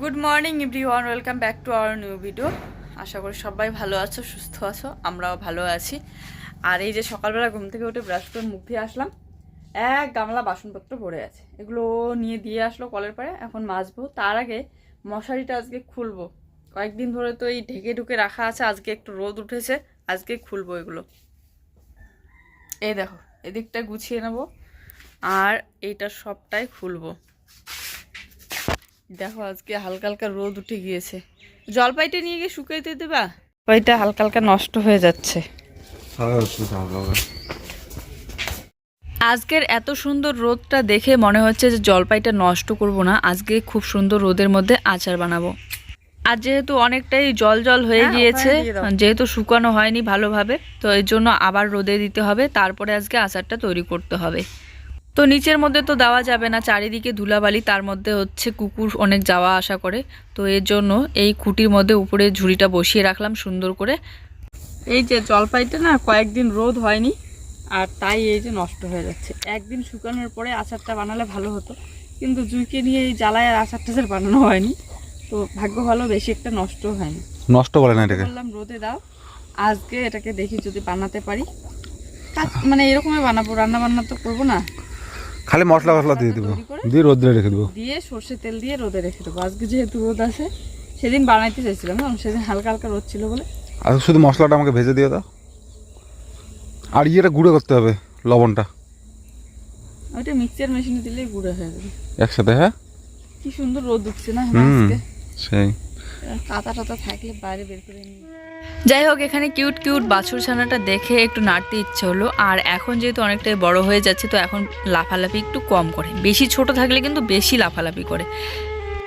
Good morning everyone welcome back to our new video আশা করি সবাই ভালো আছো, সুস্থ আছো, আমরাও ভালো আছি। আর এই যে সকালবেলা ঘুম থেকে উঠে ব্রাশ করে মুখ দিয়ে আসলাম, এক গামলা বাসনপত্র পড়ে আছে। এগুলো নিয়ে দিয়ে আসলো কলের পাড়ে, এখন মাজবো। তার আগে মশারিটা আজকে খুলবো। কয়েকদিন ধরে তো এই ঢেকে ঢুকে রাখা আছে, আজকে একটু রোদ উঠেছে, আজকে খুলবো এগুলো। এই দেখো, এদিকটা গুছিয়ে নেব, আর এইটা সবটাই খুলবো। দেখো আজকে হালকা হালকা রোদ উঠে গিয়েছে। জলপাইটা নিয়ে গিয়ে শুকাইতে দেবা? জলপাইটা হালকা হালকা নষ্ট হয়ে যাচ্ছে। আজকের এত সুন্দর রোদটা দেখে মনে হচ্ছে যে জলপাইটা নষ্ট করব না। আজকে খুব সুন্দর রোদের মধ্যে আচার বানাবো। আর যেহেতু অনেকটাই জল জল হয়ে হ্যাঁ, গিয়েছে। যেহেতু শুকানো হয়নি ভালোভাবে তো এর জন্য আবার রোদে দিতে হবে। তারপরে আজকে আচারটা তৈরি করতে হবে। তো নিচের মধ্যে তো দেওয়া যাবে না চারিদিকে ধুলাবালি তার মধ্যে হচ্ছে কুকুর অনেক যাওয়া আসা করে। তো এর জন্য এই খুঁটির মধ্যে উপরে ঝুড়িটা বসিয়ে রাখলাম সুন্দর করে। এই যে জলপাইটা না কয়েকদিন রোদ হয়নি আর তাই এই যে নষ্ট হয়ে যাচ্ছে। একদিন শুকানোর পরে আচারটা বানালে ভালো হতো কিন্তু জুইকে নিয়ে এই জ্বালায় আর আচার টাচার বানানো হয়নি। তো ভাগ্য ভালো বেশি একটা নষ্ট হয়নি। নষ্ট বলে না এটাকে? বললাম রোদে দাও আজকে এটাকে দেখি যদি বানাতে পারি। মানে এরকমই বানাবো রান্না বান্না তো করব না। খালি মশলা মশলা দিয়ে দেবো। দিয়ে রোদ্রে রেখে দেবো। দিয়ে সর্ষে তেল দিয়ে রোদে রেখে দেবো। আজকে যেহেতু রোদ আছে সেদিন বানাইতে চাইছিলাম না? সেদিন হালকা হালকা রোদ ছিল বলে। আর শুধু মশলাটা আমাকে ভেজে দিয়ে দাও আর ইয়েটা গুঁড়ো করতে হবে লবণটা। ওইটা মিক্সচার মেশিনে দিলেই গুঁড়ো হয়ে যাবে। একসাথে হ্যাঁ? কি সুন্দর রোদ উঠছে না হুম আজকে। সেই। কাতা টাতা থাকলে বাইরে বের করে নিই যাই হোক, এখানে কিউট কিউট বাছুর ছানাটা দেখে একটু নাড়তে ইচ্ছে হলো। আর এখন যেহেতু অনেকটাই বড় হয়ে যাচ্ছে, তো এখন লাফালাফি একটু কম করে। বেশি ছোট থাকলে কিন্তু বেশি লাফালাফি করে।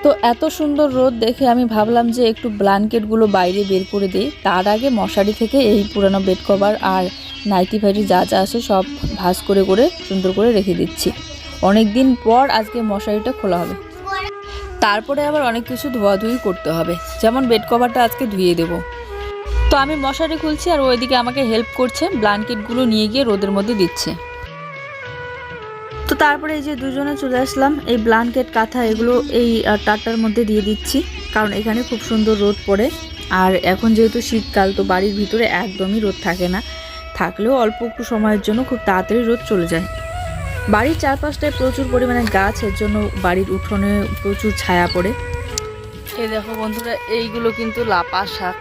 তো এত সুন্দর রোদ দেখে আমি ভাবলাম যে একটু ব্ল্যাঙ্কেটগুলো বাইরে বের করে দিই। তার আগে মশারি থেকে এই পুরানো বেড কভার আর নাইটি ফাইটি যা যা আছে সব ভাঁজ করে করে, সুন্দর করে রেখে দিচ্ছি। অনেক দিন পর আজকে মশারিটা খোলা হবে। তারপরে আবার অনেক কিছু ধোয়াধুয়ি করতে হবে। যেমন বেড কভারটা আজকে ধুয়ে দেবো। তো আমি মশারি খুলছি আর ওইদিকে আমাকে হেল্প করছে ব্ল্যাঙ্কেটগুলো নিয়ে গিয়ে রোদের মধ্যে দিচ্ছে। তো তারপরে এই যে দুজনে চলে আসলাম এই ব্ল্যাঙ্কেট কাঁথা এগুলো এই আহ, টাটটার মধ্যে দিয়ে দিচ্ছি কারণ এখানে খুব সুন্দর রোদ পড়ে। আর এখন যেহেতু শীতকাল তো বাড়ির ভিতরে একদমই রোদ থাকে না। থাকলেও অল্প একটু সময়ের জন্য খুব তাড়াতাড়ি রোদ চলে যায়। বাড়ির চারপাশটায় প্রচুর পরিমাণে গাছ এর জন্য বাড়ির উঠোনে প্রচুর ছায়া পড়ে। এই দেখো বন্ধুরা এইগুলো কিন্তু লাপা শাক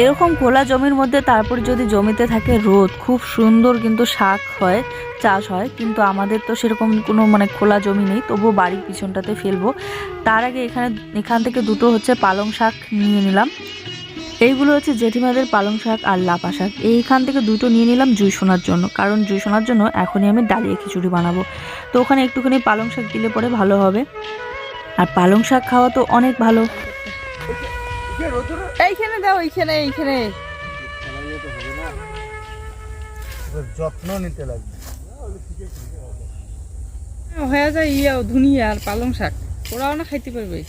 এরকম খোলা জমির মধ্যে তারপর যদি জমিতে থাকে রোদ, খুব সুন্দর কিন্তু শাক হয়, চাষ হয়, কিন্তু আমাদের তো সেরকম কোনো মানে খোলা জমি নেই, তবুও বাড়ির পিছনটাতে ফেলব। তার আগে এখানে, এখান থেকে দুটো হচ্ছে পালং শাক নিয়ে নিলাম। এইগুলো হচ্ছে জেঠিমাদের পালং শাক আর লাপা শাক। এইখান থেকে দুটো নিয়ে নিলাম জুই শোনার জন্য, কারণ জুই শোনার জন্য এখনই আমি ডালিয়া খিচুড়ি বানাবো। তো ওখানে একটুখানি পালং শাক দিলে পরে ভালো হবে। আর পালং শাক খাওয়া তো অনেক ভালো। এইখানে দাও এইখানে এইখানে। যত্ন নিতে লাগবে হয়ে যায় ইয়াও ধুনিয়া আর পালং শাক। ওরাও না খাইতে পারবে।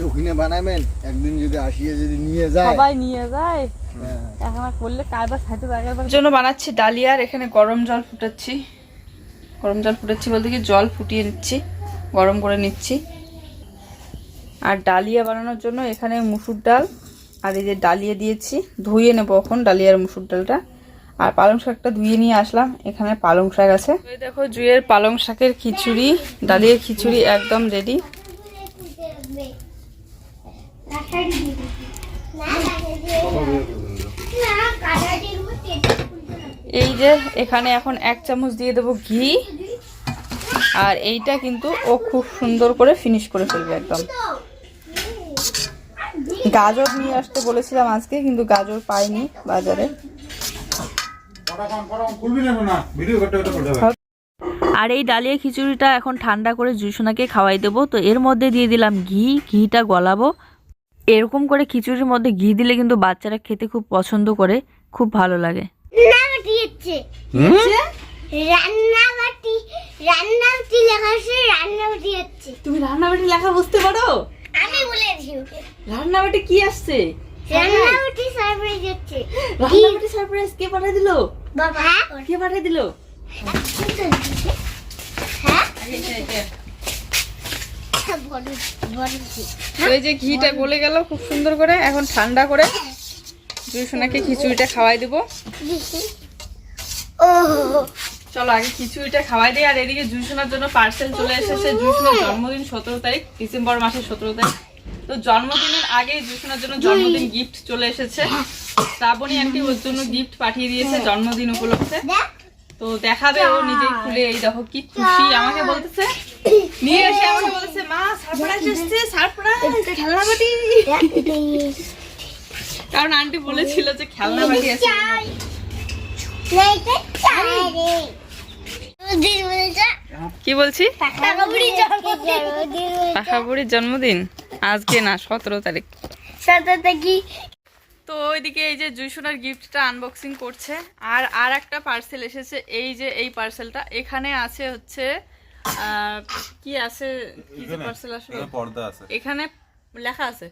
যখনে বানাবেন একদিন যদি আসিয়ে যদি নিয়ে যায়। সবাই নিয়ে যায়। হ্যাঁ। এখন করলে কারবার খাইতে জায়গার জন্য বানাচ্ছি ডালিয়া আর এখানে গরম জল ফুটাচ্ছি। গরম জল ফুটাচ্ছি বলতে কি জল ফুটিয়ে নিচ্ছি গরম করে নিচ্ছি। আর ডালিয়া বানানোর জন্য এখানে মুসুর ডাল আর এই যে ডালিয়া দিয়েছি। ধুয়ে নেব এখন ডালিয়ার মুসুর ডালটা। আর পালং শাকটা ধুয়ে নিয়ে আসলাম। এখানে পালং শাক আছে। দেখো জুয়ের পালং শাকের খিচুড়ি, ডালিয়ার খিচুড়ি একদম রেডি এই যে এখানে এখন এক চামচ দিয়ে দেবো ঘি। আর এইটা কিন্তু ও খুব সুন্দর করে ফিনিশ করে ফেলবে একদম। গাজর নিয়ে আসতে বলেছিলাম আজকে কিন্তু গাজর পাইনি বাজারে। আর এই ডালিয়া খিচুড়িটা এখন ঠান্ডা করে জুসোনাকে খাওয়াই দেবো। তো এর মধ্যে দিয়ে দিলাম ঘি ঘিটা গলাবো। এরকম করে খিচুড়ির মধ্যে ঘি দিলে কিন্তু বাচ্চারা খেতে খুব পছন্দ করে খুব ভালো লাগে। রান্নাবাটি রান্নাবাটি লেখা আছে রান্নাবাটি হচ্ছে। তুমি রান্নাবাড়ি লেখা বুঝতে পারো? রান্নাবাটি কি আসছে? রান্নাবাটি সারপ্রাইজ হচ্ছে। রান্নাবাটি সারপ্রাইজ কে পাঠিয়ে দিল? বাবা। কে পাঠিয়ে দিল? হ্যাঁ? এই যে ঘিটা গলে গেল খুব সুন্দর করে। এখন ঠান্ডা করে দুই খিচুড়িটা খাওয়াই দেবো। চলো আগে খিচুড়িটা খাওয়াই দিই আর এদিকে জুইসোনার জন্য পার্সেল চলে এসেছে। জুইসোনার জন্মদিন সতেরো তারিখ ডিসেম্বর মাসের সতেরো তারিখ। তো জন্মদিনের আগে জুইসোনার জন্য জন্মদিন গিফট চলে এসেছে। শ্রাবণী আন্টি ওর জন্য গিফট পাঠিয়ে দিয়েছে জন্মদিন উপলক্ষে। তো দেখাবে ও নিজেই খুলে এই দেখো কি খুশি আমাকে বলতেছে। নিয়ে এসে আমাকে বলতেছে মা সারপ্রাইজ এসেছে সারপ্রাইজ খেলনা বাটি কারণ আন্টি বলেছিল যে খেলনা বাটি আছে লাইটে চাই রে দিন বলেছে কি বলছি? পাখা বুড়ির জন্মদিন? আজকে না সতেরো তারিখ। সাথে থেকে তো ওইদিকে এই যে জুইসোনার গিফটটা আনবক্সিং করছে আর আর একটা পার্সেল এসেছে এই যে এই পার্সেলটা এখানে আছে হচ্ছে আহ, কি আছে? কি যে পার্সেল আসলে? পর্দা আছে। এখানে লেখা আছে?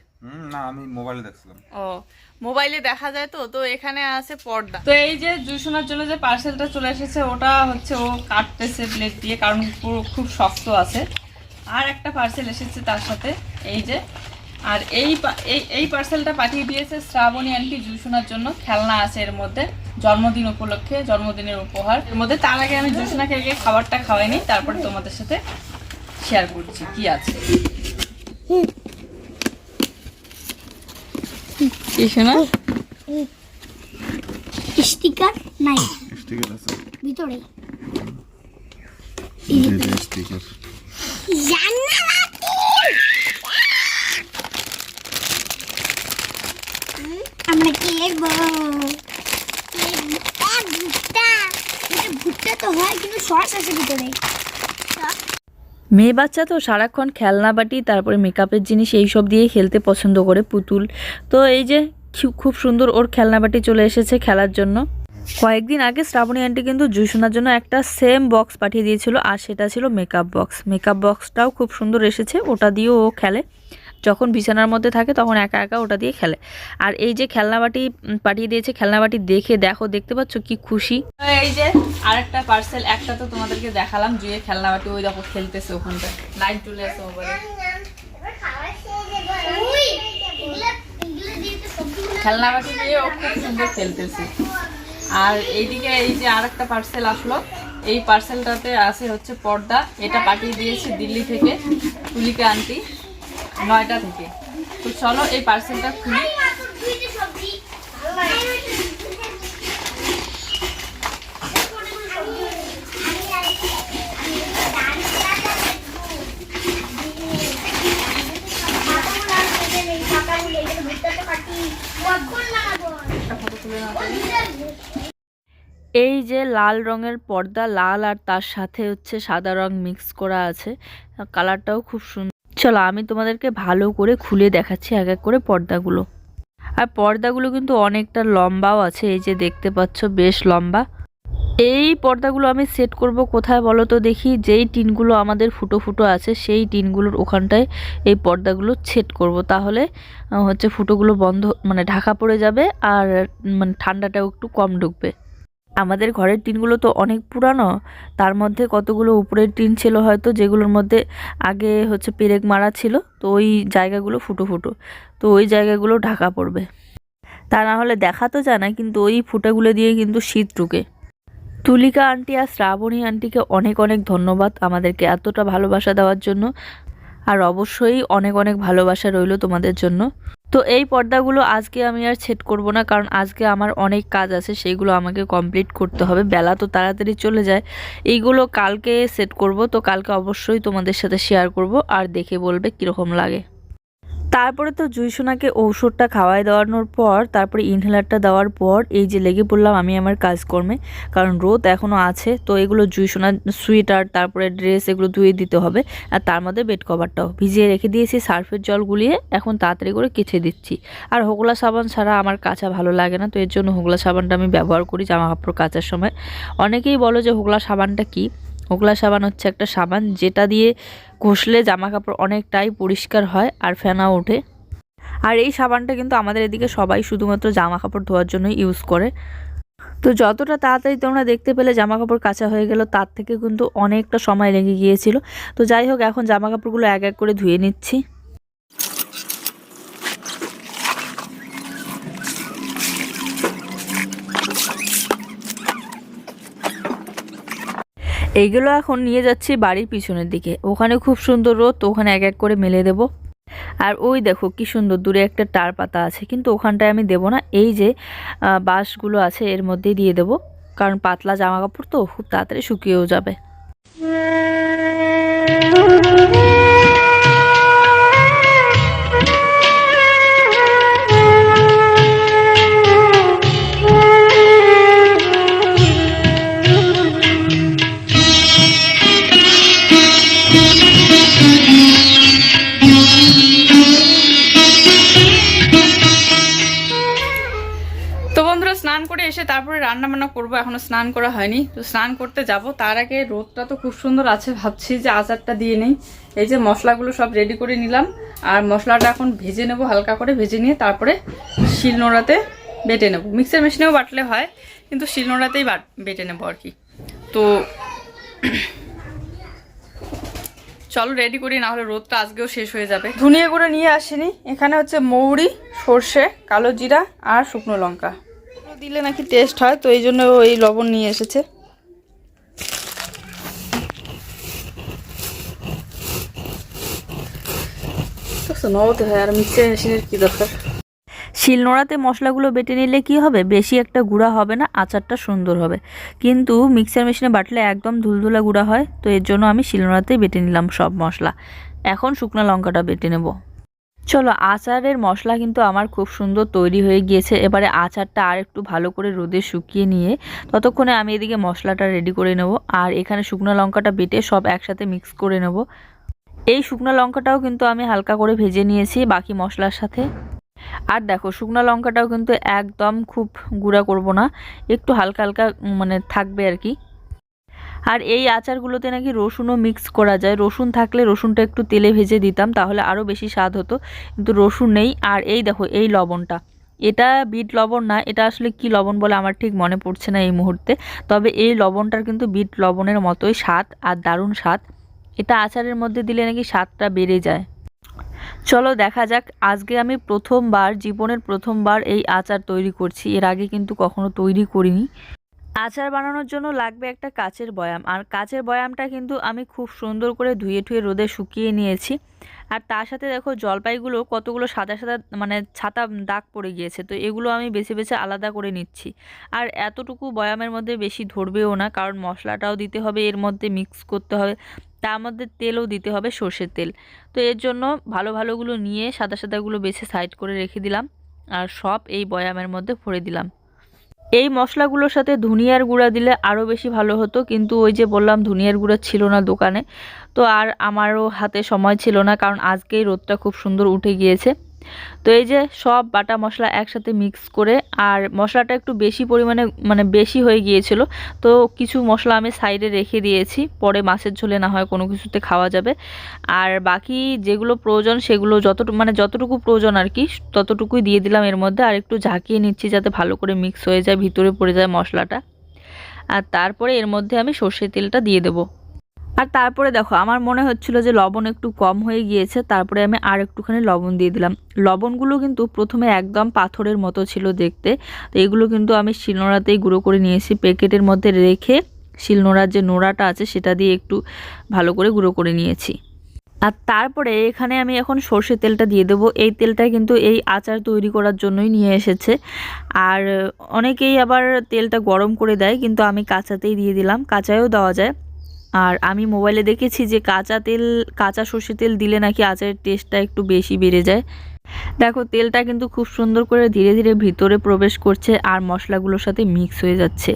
না আমি মোবাইলে দেখছিলাম। ও মোবাইলে দেখা যায় তো তো এখানে আছে পর্দা। তো এই যে জুসোনার জন্য যে পার্সেলটা চলে এসেছে ওটা হচ্ছে ও কাটতেছে প্লেট দিয়ে কারণ পুরো খুব শক্ত আছে। আর একটা পার্সেল এসেছে তার সাথে এই যে। আর এই এই এই পার্সেলটা পাঠিয়ে দিয়েছে শ্রাবণী আন্টি জুসোনার জন্য। খেলনা আছে এর মধ্যে জন্মদিন উপলক্ষে জন্মদিনের উপহার। এর মধ্যে তার আগে আমি জুসোনাকে আগে খাবারটা খাওয়াইনি তারপরে তোমাদের সাথে শেয়ার করছি কি আছে। কি শোনা? স্টিকার নাই। স্টিকার আছে। ভিতরে। স্টিকার। আমরা কি লিখব ভুট্টা। এটা ভুট্টা তো হয় কিন্তু সস আছে ভিতরে। মেয়ে বাচ্চা তো সারাক্ষণ খেলনা বাটি, তারপরে মেকআপের জিনিস এই সব দিয়ে খেলতে পছন্দ করে পুতুল। তো এই যে খুব সুন্দর ওর খেলনা বাটি চলে এসেছে খেলার জন্য। কয়েকদিন আগে শ্রাবণী আন্টি কিন্তু জুসোনার জন্য একটা সেম বক্স পাঠিয়ে দিয়েছিল, আর সেটা ছিল মেকআপ বক্স মেকআপ বক্সটাও খুব সুন্দর এসেছে, ওটা দিয়েও ও খেলে। যখন বিছানার মধ্যে থাকে তখন একা একা ওটা দিয়ে খেলে। আর এই যে খেলনাবাটি পাঠিয়ে দিয়েছে খেলনাবাটি দেখে দেখো, দেখতে পাচ্ছ কি খুশি? এই যে আরেকটা পার্সেল একটা তো তোমাদেরকে দেখালাম জুয়ে খেলনাবাটি ওই দেখো খেলতেছে ওখানটা। লাইট সবজিগুলো খেলনাবাটি দিয়ে ও খুব সুন্দর খেলতেছে। আর এইদিকে এই যে আরেকটা পার্সেল আসলো। এই পার্সেলটাতে আছে হচ্ছে পর্দা। এটা পাঠিয়ে দিয়েছে দিল্লি থেকে, তুলিকা আন্টি নয়টা থেকে। তো চলো এই পার্সেলটা খুলি। এই যে লাল রঙের পর্দা, লাল আর তার সাথে হচ্ছে সাদা রং মিক্স করা আছে। কালারটাও খুব সুন্দর চলো, আমি তোমাদেরকে ভালো করে খুলে দেখাচ্ছি এক এক করে পর্দাগুলো। আর পর্দাগুলো কিন্তু অনেকটা লম্বাও আছে, এই যে দেখতে পাচ্ছ বেশ লম্বা। এই পর্দাগুলো আমি সেট করব কোথায় বলো তো দেখি? যেই টিনগুলো আমাদের ফুটো ফুটো আছে, সেই টিনগুলোর ওখানটায় এই পর্দাগুলো সেট করব। তাহলে হচ্ছে ফুটোগুলো বন্ধ মানে ঢাকা পড়ে যাবে আর মানে ঠান্ডাটাও একটু কম ঢুকবে। আমাদের ঘরের টিনগুলো তো অনেক পুরানো, তার মধ্যে কতগুলো উপরের টিন ছিল হয়তো, যেগুলোর মধ্যে আগে হচ্ছে পেরেক মারা ছিল, তো ওই জায়গাগুলো ফুটো ফুটো, তো ওই জায়গাগুলো ঢাকা পড়বে। তা না হলে দেখা তো যায় না, কিন্তু ওই ফুটাগুলো দিয়ে কিন্তু শীত ঢুকে। তুলিকা আন্টি আর শ্রাবণী আন্টিকে অনেক অনেক ধন্যবাদ আমাদেরকে এতটা ভালোবাসা দেওয়ার জন্য, আর অবশ্যই অনেক অনেক ভালোবাসা রইল তোমাদের জন্য। তো এই পর্দাগুলো আজকে আমি আর সেট করব না, কারণ আজকে আমার অনেক কাজ আছে সেইগুলো আমাকে কমপ্লিট করতে হবে। বেলা তো তাড়াতাড়ি চলে যায়। এইগুলো কালকে সেট করব, তো কালকে অবশ্যই তোমাদের সাথে শেয়ার করব, আর দেখে বলবে কীরকম লাগে। তারপরে তো জুইসোনাকে ঔষধটা খাওয়াই দেওয়ানোর পর, তারপরে ইনহেলারটা দেওয়ার পর এই যে লেগে পড়লাম আমি আমার কাজকর্মে। কারণ রোদ এখনও আছে, তো এগুলো জুইসোনার সুইটার, তারপরে ড্রেস এগুলো ধুয়ে দিতে হবে। আর তার মধ্যে বেড কভারটাও ভিজিয়ে রেখে দিয়েছি, সার্ফের জল গুলিয়ে এখন তাড়াতাড়ি করে কেচে দিচ্ছি। আর হোগলা সাবান ছাড়া আমার কাঁচা ভালো লাগে না, তো এর জন্য হোগলা সাবানটা আমি ব্যবহার করি জামা কাপড় কাচার সময়। অনেকেই বলো যে হোগলা সাবানটা কি? ওগলা সাবান হচ্ছে একটা সাবান, যেটা দিয়ে ঘষলে জামা কাপড় অনেকটাই পরিষ্কার হয় আর ফেনা ওঠে। আর এই সাবানটা কিন্তু আমাদের এদিকে সবাই শুধুমাত্র জামা কাপড় ধোয়ার জন্য ইউজ করে। তো যতটা তাড়াতাড়ি তোমরা দেখতে পেলে জামা কাপড় কাঁচা হয়ে গেল, তার থেকে কিন্তু অনেকটা সময় লেগে গিয়েছিল। তো যাই হোক, এখন জামা কাপড়গুলো এক এক করে ধুয়ে নিচ্ছি। এইগুলো এখন নিয়ে যাচ্ছি বাড়ির পিছনের দিকে। ওখানে খুব সুন্দর রোদ, তো ওখানে এক এক করে মেলে দেব। আর ওই দেখো কি সুন্দর, দূরে একটা টার পাতা আছে, কিন্তু ওখানটায় আমি দেব না। এই যে বাঁশগুলো আছে, এর মধ্যে দিয়ে দেব। কারণ পাতলা জামা কাপড় তো, খুব তাড়াতাড়ি শুকিয়েও যাবে। এসে তারপরে রান্না বান্না করব, এখনও স্নান করা হয়নি। তো স্নান করতে যাব। তার আগে রোদটা তো খুব সুন্দর আছে, ভাবছি যে আচারটা দিয়ে নেই। এই যে মশলাগুলো সব রেডি করে নিলাম। আর মশলাটা এখন ভেজে নেব, হালকা করে ভেজে নিয়ে তারপরে শিলনোড়াতে বেটে নেব। মিক্সার মেশিনেও বাটলে হয়, কিন্তু শিলনোড়াতেই বাট নেব আর কি। তো চলো রেডি করি না হলে রোদটা আজকেও শেষ হয়ে যাবে। ধুনিয়া করে নিয়ে আসিনি। এখানে হচ্ছে মৌরি, সর্ষে, কালো জিরা আর শুকনো লঙ্কা। দিলে নাকি টেস্ট হয় তো এই জন্য ওই লবণ নিয়ে এসেছে। নবতে হয় আর মিক্সার মেশিনের কি দরকার? শিলনোড়াতে মশলাগুলো বেটে নিলে কি হবে? বেশি একটা গুঁড়া হবে না আচারটা সুন্দর হবে। কিন্তু মিক্সার মেশিনে বাটলে একদম ধুলধুলা গুঁড়া হয় তো এর জন্য আমি শিলনোড়াতেই বেটে নিলাম সব মশলা। এখন শুকনো লঙ্কাটা বেটে নেব। চলো আচারের মশলা কিন্তু আমার খুব সুন্দর তৈরি হয়ে গিয়েছে। এবারে আচারটা আর একটু ভালো করে রোদে শুকিয়ে নিয়ে ততক্ষণে আমি এদিকে মশলাটা রেডি করে নেব। আর এখানে শুকনো লঙ্কাটা বেটে সব একসাথে মিক্স করে নেব। এই শুকনো লঙ্কাটাও কিন্তু আমি হালকা করে ভেজে নিয়েছি বাকি মশলার সাথে। আর দেখো, শুকনো লঙ্কাটাও কিন্তু একদম খুব গুঁড়া করব না। একটু হালকা হালকা মানে থাকবে আর কি। আর এই আচারগুলোতে নাকি রসুনও মিক্স করা যায়। রসুন থাকলে রসুনটা একটু তেলে ভেজে দিতাম, তাহলে আরও বেশি স্বাদ হতো। কিন্তু রসুন নেই। আর এই দেখো, এই লবণটা। এটা বিট লবণ না, এটা আসলে কি লবণ বলে আমার ঠিক মনে পড়ছে না এই মুহূর্তে। তবে এই লবণটার কিন্তু বিট লবণের মতোই স্বাদ আর দারুণ স্বাদ। এটা আচারের মধ্যে দিলে নাকি স্বাদটা বেড়ে যায়। চলো দেখা যাক, আজকে আমি প্রথমবার, জীবনের প্রথমবার এই আচার তৈরি করছি। এর আগে কিন্তু কখনো তৈরি করিনি। আচার বানানোর জন্য লাগবে একটা কাচের বয়াম। আর কাচের বয়ামটা কিন্তু আমি খুব সুন্দর করে ধুয়ে ঠুয়ে রোদে শুকিয়ে নিয়েছি। আর তার সাথে দেখো জলপাইগুলো কতগুলো সাদা সাদা মানে ছাতা দাগ পড়ে গিয়েছে। তো এগুলো আমি বেছে বেছে আলাদা করে নিচ্ছি। আর এতটুকু বয়ামের মধ্যে বেশি ধরবেও না, কারণ মশলাটাও দিতে হবে, এর মধ্যে মিক্স করতে হবে। তার মধ্যে তেলও দিতে হবে সর্ষের তেল। তো এর জন্য ভালো ভালোগুলো নিয়ে সাদা সাদাগুলো বেছে সাইড করে রেখে দিলাম। আর সব এই বয়ামের মধ্যে ভরে দিলাম। এই মশলাগুলোর সাথে ধুনিয়ার গুঁড়া দিলে আরও বেশি ভালো হতো, কিন্তু ওই যে বললাম ধুনিয়ার গুঁড়া ছিল না দোকানে। তো আর আমারও হাতে সময় ছিল না, কারণ আজকেই রোদটা খুব সুন্দর উঠে গিয়েছে। তো এই যে সব বাটা মশলা একসাথে মিক্স করে, আর মশলাটা একটু বেশি পরিমাণে মানে বেশি হয়ে গিয়েছিল, তো কিছু মশলা আমি সাইডে রেখে দিয়েছি, পরে মাছের ঝোলে না হয় কোনো কিছুতে খাওয়া যাবে। আর বাকি যেগুলো প্রয়োজন সেগুলো যতটুকু মানে যতটুকু প্রয়োজন আর কি, ততটুকুই দিয়ে দিলাম এর মধ্যে, আর একটু ঝাঁকিয়ে নিচ্ছি যাতে ভালো করে মিক্স হয়ে যায়, ভিতরে পড়ে যায় মশলাটা। আর তারপরে এর মধ্যে আমি সর্ষের তেলটা দিয়ে দেবো। আর তারপরে দেখো, আমার মনে হচ্ছিল যে লবণ একটু কম হয়ে গিয়েছে, তারপরে আমি আর একটুখানি লবণ দিয়ে দিলাম। লবণগুলো কিন্তু প্রথমে একদম পাথরের মতো ছিল দেখতে, তো এগুলো কিন্তু আমি শিলনোড়াতেই গুঁড়ো করে নিয়েছি। প্যাকেটের মধ্যে রেখে শিলনোড়ার যে নোড়াটা আছে, সেটা দিয়ে একটু ভালো করে গুঁড়ো করে নিয়েছি। আর তারপরে এখানে আমি এখন সর্ষের তেলটা দিয়ে দেবো। এই তেলটা কিন্তু এই আচার তৈরি করার জন্যই নিয়ে এসেছে। আর অনেকেই আবার তেলটা গরম করে দেয়, কিন্তু আমি কাঁচাতেই দিয়ে দিলাম। কাঁচায়ও দেওয়া যায়। আর আমি মোবাইলে দেখেছি যে কাঁচা তেল, কাঁচা সর্ষের তেল দিলে নাকি আচারের টেস্টটা একটু বেশি বেড়ে যায়। দেখো, তেলটা কিন্তু খুব সুন্দর করে ধীরে ধীরে ভিতরে প্রবেশ করছে আর মশলাগুলোর সাথে মিক্স হয়ে যাচ্ছে।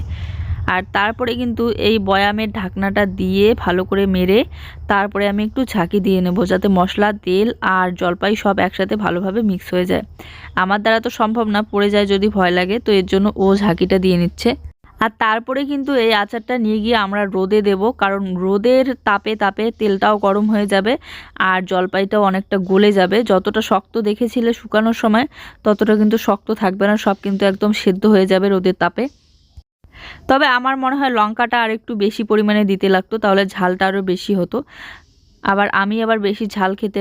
আর তারপরে কিন্তু এই বয়ামের ঢাকনাটা দিয়ে ভালো করে মেরে তারপরে আমি একটু ঝাঁকি দিয়ে নেব যাতে মশলা, তেল আর জলপাই সব একসাথে ভালোভাবে মিক্স হয়ে যায়। আমার দ্বারা তো সম্ভব না, পড়ে যায় যদি ভয় লাগে, তো এর জন্য ও ঝাঁকিটা দিয়ে নিচ্ছে। আর তারপরে কিন্তু এই আচারটা নিয়ে গিয়ে আমরা রোদে দেব, কারণ রোদের তাপে তাপে তেলটাও গরম হয়ে যাবে আর জলপাইটাও অনেকটা গলে যাবে। যতটা শক্ত দেখেছিলে শুকানোর সময়, ততটা কিন্তু শক্ত থাকবে না, সব কিন্তু একদম সেদ্ধ হয়ে যাবে রোদের তাপে। তবে আমার মনে হয় লঙ্কাটা আর একটু বেশি পরিমাণে দিতে লাগতো, তাহলে ঝালটা আরও বেশি হতো। আবার আমি আবার বেশি ঝাল খেতে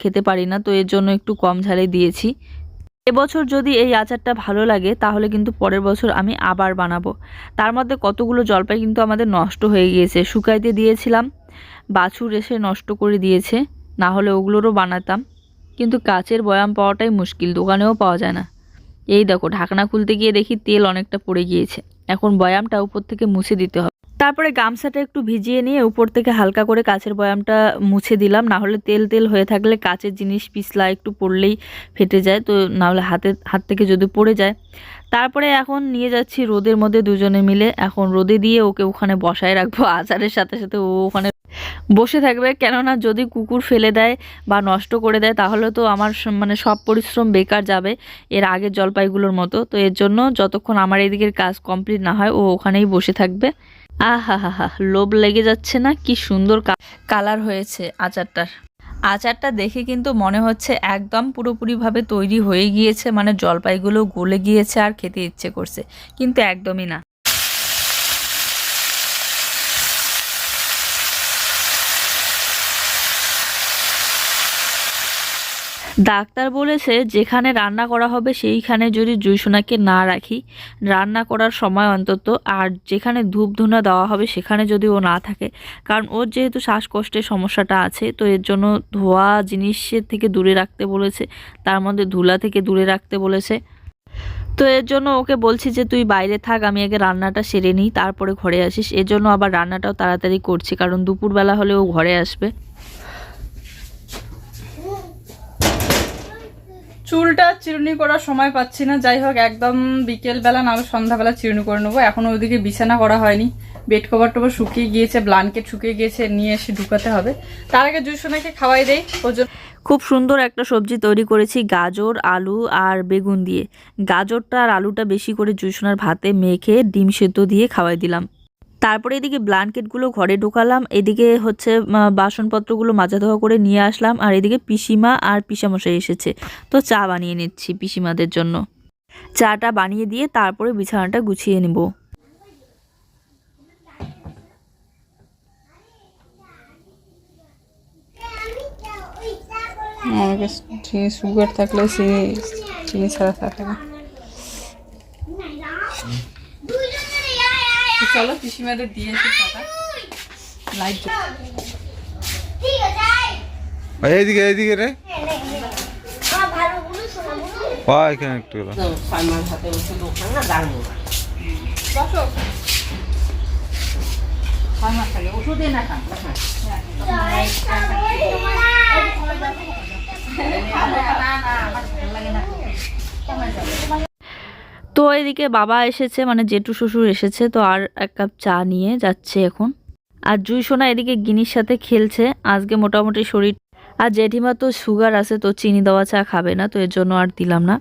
খেতে পারি না, তো এর জন্য একটু কম ঝালে দিয়েছি। এবছর যদি এই আচারটা ভালো লাগে, তাহলে কিন্তু পরের বছর আমি আবার বানাবো। তার মধ্যে কতগুলো জলপাই কিন্তু আমাদের নষ্ট হয়ে গিয়েছে। শুকাইতে দিয়েছিলাম, বাছুর এসে নষ্ট করে দিয়েছে, না হলে ওগুলোরও বানাতাম। কিন্তু কাচের বয়াম পাওয়াটাই মুশকিল, দোকানেও পাওয়া যায় না। এই দেখো, ঢাকনা খুলতে গিয়ে দেখি তেল অনেকটা পড়ে গিয়েছে। এখন বয়ামটা উপর থেকে মুছে দিতে হবে। তারপরে গামছাটা একটু ভিজিয়ে নিয়ে উপর থেকে হালকা করে কাচের বয়ামটা মুছে দিলাম। না হলে তেল তেল হয়ে থাকলে কাচের জিনিস পিছলা একটু পড়লেই ফেটে যায়। তো না হলে হাতে, হাত থেকে যদি পড়ে যায়। তারপরে এখন নিয়ে যাচ্ছি রোদের মধ্যে দুজনে মিলে। এখন রোদে দিয়ে ওকে ওখানে বসায় রাখব। আচারের সাথে সাথে ও ওখানে বসে থাকবে। কেননা যদি কুকুর ফেলে দেয় বা নষ্ট করে দেয়, তাহলে তো আমার মানে সব পরিশ্রম বেকার যাবে এর আগের জলপাইগুলোর মতো। তো এর জন্য যতক্ষণ আমার এদিকের কাজ কমপ্লিট না হয়, ও ওখানেই বসে থাকবে। আহা লোভ লেগে যাচ্ছে না? কি সুন্দর কালার হয়েছে আচারটার। আচারটা দেখে কিন্তু মনে হচ্ছে একদম পুরোপুরিভাবে তৈরি হয়ে গিয়েছে মানে জলপাইগুলো গলে গিয়েছে আর খেতে ইচ্ছে করছে, কিন্তু একদমই না। ডাক্তার বলেছে, যেখানে রান্না করা হবে, সেইখানে যদি জুইসোনাকে না রাখি, রান্না করার সময় অন্তত, আর যেখানে ধূপ ধুনা দেওয়া হবে, সেখানে যদি ও না থাকে, কারণ ওর যেহেতু শ্বাসকষ্টের সমস্যাটা আছে, তো এর জন্য ধোয়া জিনিসের থেকে দূরে রাখতে বলেছে, তার মধ্যে ধুলা থেকে দূরে রাখতে বলেছে। তো এর জন্য ওকে বলছি যে, তুই বাইরে থাক, আমি আগে রান্নাটা সেরে নিই, তারপরে ঘরে আসিস। এর জন্য আবার রান্নাটাও তাড়াতাড়ি করছি, কারণ দুপুরবেলা হলে ও ঘরে আসবে। চুলটা চিরুনি করার সময় পাচ্ছি না। যাই হোক, একদম বিকেলবেলা নাহলে সন্ধ্যাবেলা চিরুনি করে নেব। এখন ওইদিকে বিছানা করা হয়নি। বেড কভার টভার শুকিয়ে গিয়েছে ব্লাঙ্কেট শুকিয়ে গিয়েছে, নিয়ে এসে ঢুকাতে হবে। তার আগে জুসোনাকে খাওয়াই দেই। ওর জন্য খুব সুন্দর একটা সবজি তৈরি করেছি, গাজর, আলু আর বেগুন দিয়ে। গাজরটা আর আলুটা বেশি করে জুসোনার ভাতে মেখে ডিম সেদ্ধ দিয়ে খাওয়াই দিলাম। তারপরে এদিকে ব্ল্যাঙ্কেটগুলো ঘরে ঢোকালাম, এদিকে হচ্ছে বাসনপত্রগুলো মাজা ধোয়া করে নিয়ে আসলাম, আর এদিকে পিসিমা আর পিসামশাই এসেছে। তো চা বানিয়ে নিচ্ছি পিসিমাদের জন্য। চাটা বানিয়ে দিয়ে তারপরে বিছানাটা গুছিয়ে নেব। আমাকে সুগার থাকলে চিনি ছাড়া থাকে না। চলো পিসিমাদের দিয়ে এসে চাটা লাইট ঠিক আছে ভাই এইদিকে এইদিকে রে। এখানে একটু এলো। বসো তো এদিকে বাবা এসেছে মানে জেঠু শ্বশুর এসেছে, তো আর এক কাপ চা নিয়ে যাচ্ছে এখন। আর জুই সোনা এদিকে গিনির সাথে খেলছে, আজকে মোটামুটি শরীর আর জেঠিমা তো সুগার আছে, তো চিনি দেওয়া চা খাবে না, তো এর জন্য আর দিলাম না।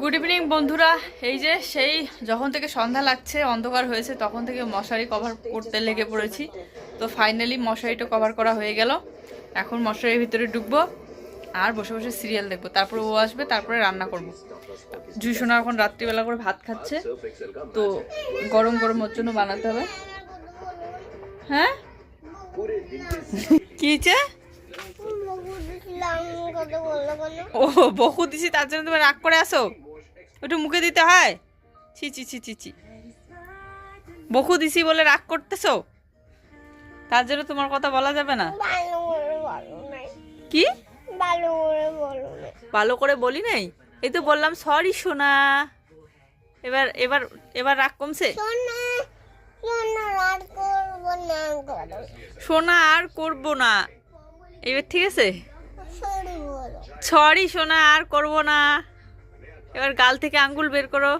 গুড ইভিনিং বন্ধুরা। এই যে সেই যখন থেকে সন্ধ্যা লাগছে, অন্ধকার হয়েছে, তখন থেকে মশারি কভার করতে লেগে পড়েছি। তো ফাইনালি মশারিটা কভার করা হয়ে গেল। এখন মশারির ভিতরে ঢুকবো। আর বসে বসে সিরিয়াল দেখব। তারপরে ও আসবে, তারপরে রান্না করব। জুই সোনা এখন রাত্রিবেলা করে ভাত খাচ্ছে। তো গরম গরম ওর জন্য বানাতে হবে। হ্যাঁ? কি কেন ও বহু দিছি, তার জন্য তুমি রাগ করে আসো। ওটা মুখে দিতে হয়। ছি ছি ছি ছি ছি। বহু দিছি বলে রাগ করতেছো? তার জন্য তোমার কথা বলা যাবে না? কি? ভালো করে বলো নাই ভালো করে বলি নাই? এই তো বললাম সরি সোনা। এবার এবার এবার রাগ কমছে? শোনা শোনা না সোনা আর করব না। এবার ঠিক আছে? সরি সোনা আর করব না। এবার গাল থেকে আঙ্গুল বের করো।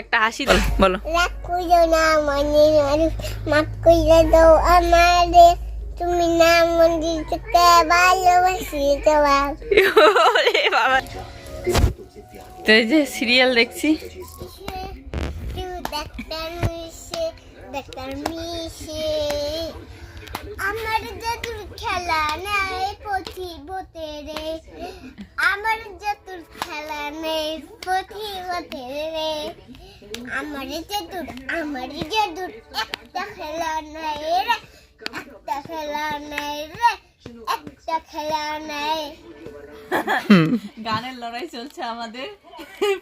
একটা হাসি বলো করো না মানে মাফ করে দাও আমারে। তুমি না মন্দির থেকে ভালোবাসি তোমার বাবা। তো যে সিরিয়াল দেখছি। আমার জাদুর খেলা নাই পথি বতে রে। আমার জাদুর খেলা নেই পথি বতে রে। আমার জাদুর আমার জাদুর একটা খেলা নাই রে। একটা খেলা নাই রে একটা খেলা নাই। গানের লড়াই চলছে আমাদের।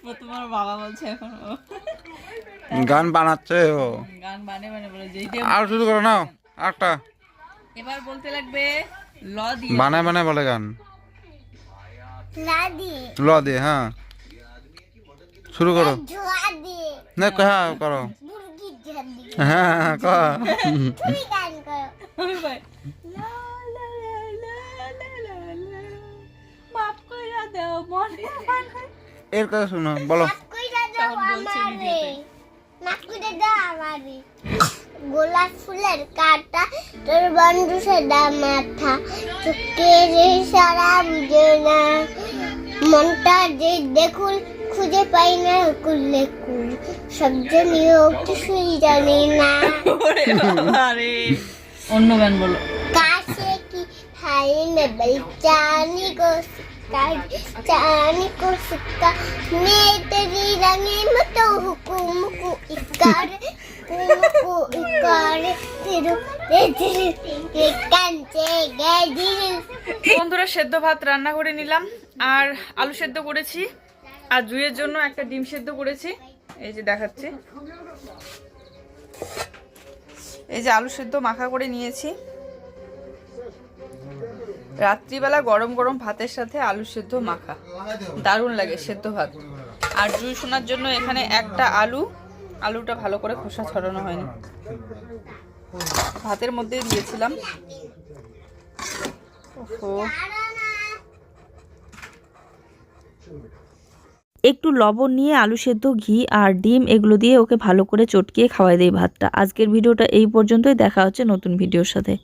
প্রথমবার বাবা বলছে এখন ও। গান বানাচ্ছে ও। গান বলে আর শুরু করো নাও একটা এবার বলতে লাগবে ল দিয়ে। বানায় বানায় বলে গান। ল দিয়ে। হ্যাঁ। শুরু করো। না হ্যাঁ করো। হ্যাঁ হ্যাঁ, কর। তুমি গান করো। আমি ভাই লা লা লা লা লা লা লা। মাফ কইরা দাও মনে এর কথা শুনো বলো। মাফ কইরা দাও আমারে। মাফ কইরা দাও আমারে। গোলাপ ফুলের কাটা তোর বন্ধু সাদা মাথা। চোখের সারা বুঝে না মনটা যে দেখুন খুঁজে পাই না কুললে কুল। শব্দ নিয়েও কিছুই জানি না। অন্য গান বলো। কি হাই হুকুম ইকার বন্ধুরা সেদ্ধ ভাত রান্না করে নিলাম আর আলু সেদ্ধ করেছি আর জুয়ের জন্য একটা ডিম সেদ্ধ করেছি। এই যে দেখাচ্ছি। এই যে আলু সেদ্ধ মাখা করে নিয়েছি। রাত্রিবেলা গরম গরম ভাতের সাথে আলু সেদ্ধ মাখা। দারুণ লাগে সেদ্ধ ভাত। আর জুই শোনার জন্য এখানে একটা আলু। আলুটা ভালো করে খোসা ছড়ানো হয়নি। ভাতের মধ্যে দিয়েছিলাম। একটু লবণ নিয়ে আলু সেদ্ধ, ঘি আর ডিম এগুলো দিয়ে ওকে ভালো করে চটকিয়ে খাওয়াই দেয় ভাতটা। আজকের ভিডিওটা এই পর্যন্তই। দেখা হচ্ছে নতুন ভিডিওর সাথে।